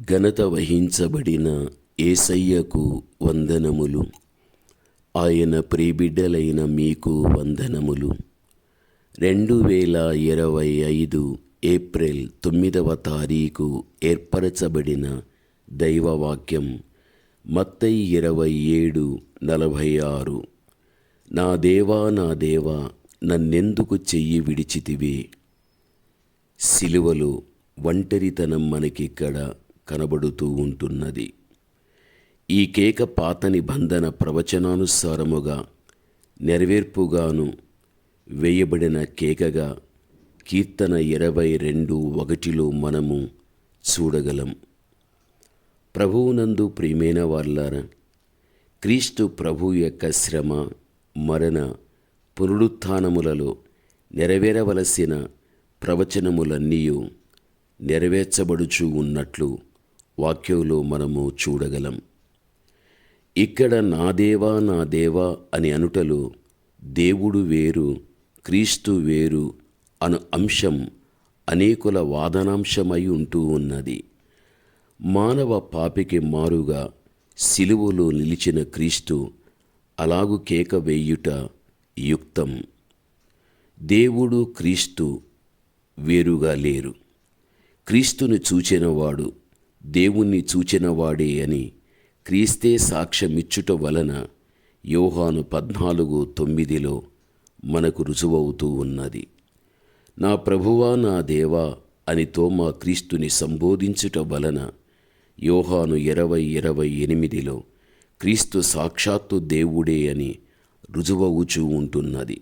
ఘనత వహించబడిన ఏసయ్యకు వందనములు. ఆయన ప్రియబిడ్డలైన మీకు వందనములు. రెండు వేల ఇరవై ఐదు ఏప్రిల్ తొమ్మిదవ తారీఖు ఏర్పరచబడిన దైవవాక్యం మత్తై ఇరవై ఏడు నలభై ఆరు. నా దేవా నా దేవా నన్నెందుకు చెయ్యి విడిచితివే? సిలువలో ఒంటరితనం మనకిక్కడ కనబడుతూ ఉంటున్నది. ఈ కేక పాత నిబంధన ప్రవచనానుసారముగా నెరవేర్పుగాను వేయబడిన కేకగా కీర్తన ఇరవై రెండు ఒకటిలో మనము చూడగలం. ప్రభువునందు ప్రియమైన వార్లారా క్రీస్తు ప్రభు యొక్క శ్రమ మరణ పునరుత్థానములలో నెరవేరవలసిన ప్రవచనములన్నీ నెరవేర్చబడుచు ఉన్నట్లు వాక్యంలో మనము చూడగలం. ఇక్కడ నా దేవా నా దేవా అని అనుటలో దేవుడు వేరు క్రీస్తు వేరు అను అంశం అనేకుల వాదనాంశమై ఉంటూ ఉన్నది. మానవ పాపికి మారుగా సిలువలో నిలిచిన క్రీస్తు అలాగు కేక వేయుట యుక్తం. దేవుడు క్రీస్తు వేరుగా లేరు. క్రీస్తుని చూచినవాడు దేవుణ్ణి చూచినవాడే అని క్రీస్తే సాక్ష్యమిచ్చుట వలన యోహాను పద్నాలుగు తొమ్మిదిలో మనకు రుజువవుతూ ఉన్నది. నా ప్రభువా నా దేవా అని తోమా క్రీస్తుని సంబోధించుట వలన యోహాను ఇరవై ఇరవై ఎనిమిదిలో క్రీస్తు సాక్షాత్తు దేవుడే అని రుజువవుచూ ఉంటున్నది.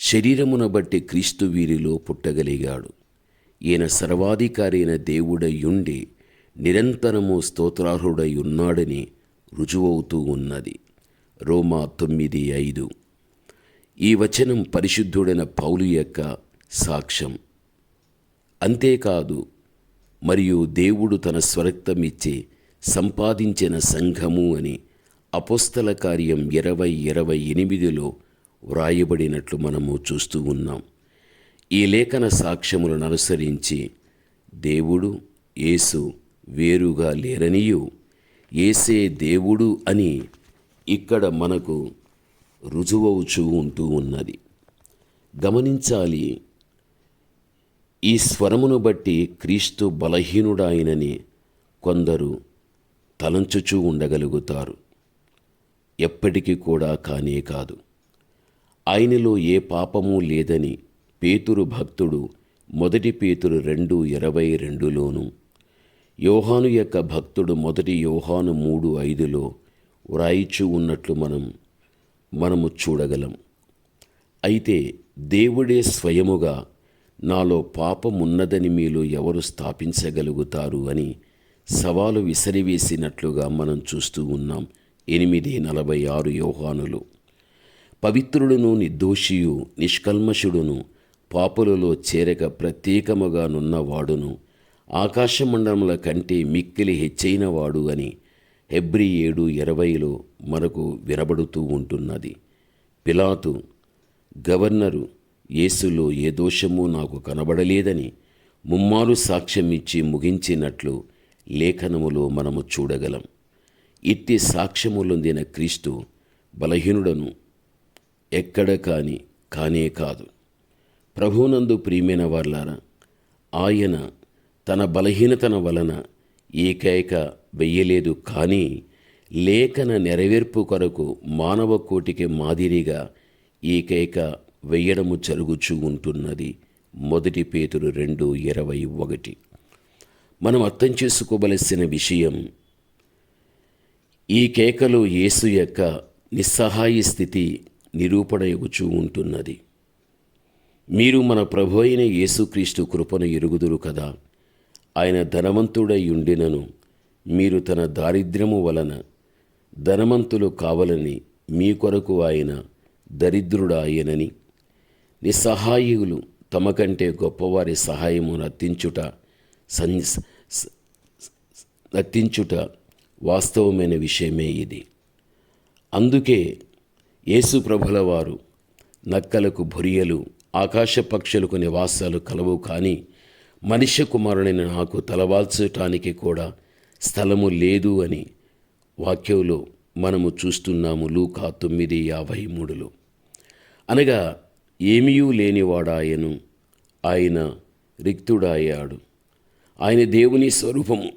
శరీరమున బట్టి క్రీస్తు వీరిలో పుట్టగలిగాడు. ఈయన సర్వాధికారి అయిన నిరంతరము స్తోత్రార్హుడై ఉన్నాడని రుజువవుతూ ఉన్నది. రోమా తొమ్మిది ఐదు. ఈ వచనం పరిశుద్ధుడైన పౌలు యొక్క సాక్ష్యం. అంతేకాదు మరియు దేవుడు తన స్వరక్తమిచ్చి సంపాదించిన సంఘము అని అపోస్తల కార్యం ఇరవై ఇరవై ఎనిమిదిలో వ్రాయబడినట్లు మనము చూస్తూ ఉన్నాం. ఈ లేఖన సాక్ష్యములను అనుసరించి దేవుడు యేసు వేరుగా లేరనియు. ఏసే దేవుడు అని ఇక్కడ మనకు రుజువవుచూ ఉంటూ ఉన్నది. గమనించాలి ఈ స్వరమును బట్టి క్రీస్తు బలహీనుడాయనని కొందరు తలంచుచూ ఉండగలుగుతారు. ఎప్పటికీ కూడా కానే కాదు. ఆయనలో ఏ పాపము లేదని పేతురు భక్తుడు మొదటి పేతురు రెండు ఇరవై రెండులోనూ యోహాను యొక్క భక్తుడు మొదటి యోహాను మూడు ఐదులో వ్రాయిచూ ఉన్నట్లు మనం మనము చూడగలం. అయితే దేవుడే స్వయముగా నాలో పాపమున్నదని మీలో ఎవరు స్థాపించగలుగుతారు అని సవాలు విసిరివేసినట్లుగా మనం చూస్తూ ఉన్నాం. ఎనిమిది నలభై ఆరు యోహానులు. పవిత్రుడును నిర్దోషియు నిష్కల్మషుడును పాపులలో చేరక ప్రత్యేకముగానున్నవాడును వాడును ఆకాశమండలముల కంటే మిక్కిలి హెచ్చైనవాడు అని హెబ్రి ఏడు ఇరవైలో మనకు వినబడుతూ ఉంటున్నది. పిలాతు గవర్నరు యేసులో ఏ దోషము నాకు కనబడలేదని ముమ్మారు సాక్ష్యం ఇచ్చి ముగించినట్లు లేఖనములో మనము చూడగలం. ఇట్టి సాక్ష్యములొందిన క్రీస్తు బలహీనుడను ఎక్కడ కాని కానే కాదు. ప్రభునందు ప్రియమైన వాళ్ళారా ఆయన తన బలహీనతన వలన ఏకైక వెయ్యలేదు కానీ లేఖన నెరవేర్పు కొరకు మానవ కోటికి మాదిరిగా ఏకైక వెయ్యడము జరుగుచూ ఉంటున్నది. మొదటి పేతురు రెండు ఇరవై ఒకటి. మనం అర్థం చేసుకోవలసిన విషయం ఈ కేకలో యేసు యొక్క నిస్సహాయ స్థితి నిరూపణయగుచూ ఉంటున్నది. మీరు మన ప్రభు అయిన యేసుక్రీస్తు కృపను ఎరుగుదురు కదా? ఆయన ధనవంతుడై ఉండినను మీరు తన దారిద్ర్యము వలన ధనవంతులు కావాలని మీ కొరకు ఆయన దరిద్రుడాయనని. నిస్సహాయులు తమ కంటే గొప్పవారి సహాయము నర్తించుట సన్ నర్తించుట వాస్తవమైన విషయమే ఇది. అందుకే యేసు ప్రభుల వారు నక్కలకు బొరియలు ఆకాశ పక్షులకు నివాసాలు కలవు కానీ మనిషి కుమారుడైన నాకు తలవాల్చటానికి కూడా స్థలము లేదు అని వాక్యంలో మనము చూస్తున్నాము. లూకా తొమ్మిది యాభై మూడులో. అనగా ఏమీయూ లేనివాడాయను ఆయన రిక్తుడాయాడు. ఆయన దేవుని స్వరూపము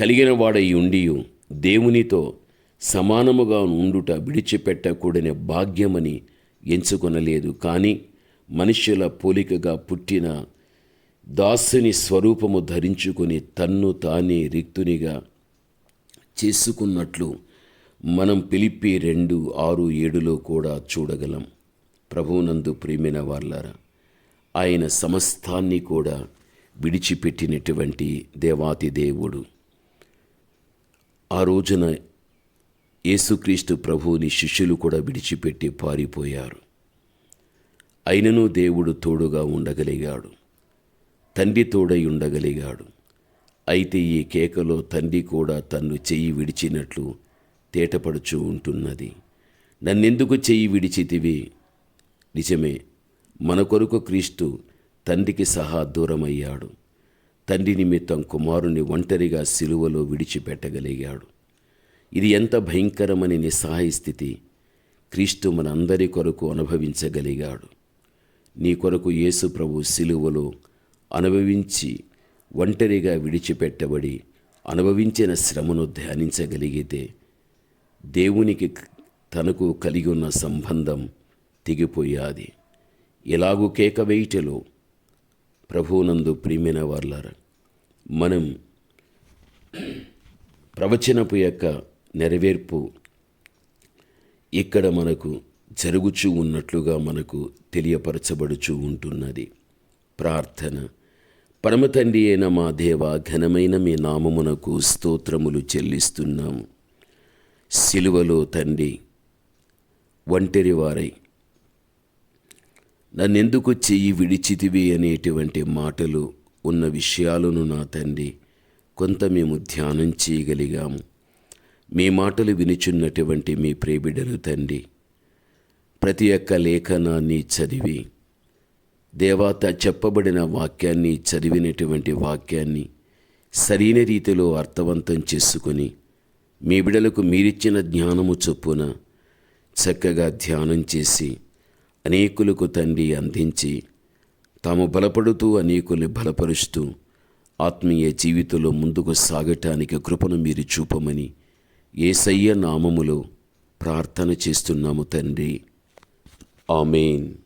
కలిగిన వాడై ఉండి దేవునితో సమానముగా ఉండుట విడిచిపెట్టకూడని భాగ్యమని ఎంచుకొనలేదు. కానీ మనుష్యుల పోలికగా పుట్టిన దాసుని స్వరూపము ధరించుకొని తన్ను తానే రిక్తునిగా చేసుకున్నట్లు మనం పిలిపి రెండు ఆరు ఏడులో కూడా చూడగలం. ప్రభువునందు ప్రేమిన వాళ్ళారా ఆయన సమస్తాన్ని కూడా విడిచిపెట్టినటువంటి దేవాతి దేవుడు. ఆ రోజున యేసుక్రీస్తు ప్రభువుని శిష్యులు కూడా విడిచిపెట్టి పారిపోయారు. అయినను దేవుడు తోడుగా ఉండగలిగాడు. తండ్రి తోడై ఉండగలిగాడు. అయితే ఈ కేకలో తండ్రి కూడా తన్ను చెయ్యి విడిచినట్లు తేటపడుచూ ఉంటున్నది. నన్నెందుకు చెయ్యి విడిచితివి? నిజమే మన కొరకు క్రీస్తు తండ్రికి సహా దూరమయ్యాడు. తండ్రి నిమిత్తం కుమారుని ఒంటరిగా సిలువలో విడిచిపెట్టగలిగాడు. ఇది ఎంత భయంకరమని నిస్సహాయ స్థితి. క్రీస్తు మన అందరి కొరకు అనుభవించగలిగాడు. నీ కొరకు యేసు ప్రభు సిలువలో అనుభవించి ఒంటరిగా విడిచిపెట్టబడి అనుభవించిన శ్రమను ధ్యానించగలిగితే దేవునికి తనకు కలిగి ఉన్న సంబంధం తెగిపోయాది. ఎలాగూ కేక వేయటలో ప్రభువునందు ప్రియమైన వాళ్ళారా మనం ప్రవచనపు యొక్క నెరవేర్పు ఇక్కడ మనకు జరుగుచూ ఉన్నట్లుగా మనకు తెలియపరచబడుచూ ఉంటున్నది. ప్రార్థన. పరమతండి అయిన మా దేవ ఘనమైన మీ నామమునకు స్తోత్రములు చెల్లిస్తున్నాము. సిలువలో తండ్రి ఒంటరి వారై నన్నెందుకు చెయ్యి విడిచితివి అనేటువంటి మాటలు ఉన్న విషయాలను నా తండ్రి కొంత మేము ధ్యానం చేయగలిగాము. మీ మాటలు వినిచున్నటువంటి మీ ప్రేబిడలు తండ్రి ప్రతి ఒక్క లేఖనాన్ని చదివి దేవాత చెప్పబడిన వాక్యాన్ని చదివినటువంటి వాక్యాన్ని సరైన రీతిలో అర్థవంతం చేసుకొని మీ బిడలకు మీరిచ్చిన జ్ఞానము చొప్పున చక్కగా ధ్యానం చేసి అనేకులకు తండ్రి అందించి తాము బలపడుతూ అనేకుల్ని బలపరుస్తూ ఆత్మీయ జీవితంలో ముందుకు సాగటానికి కృపను మీరు చూపమని ఏసయ్య నామములో ప్రార్థన చేస్తున్నాము తండ్రి. ఆమెన్.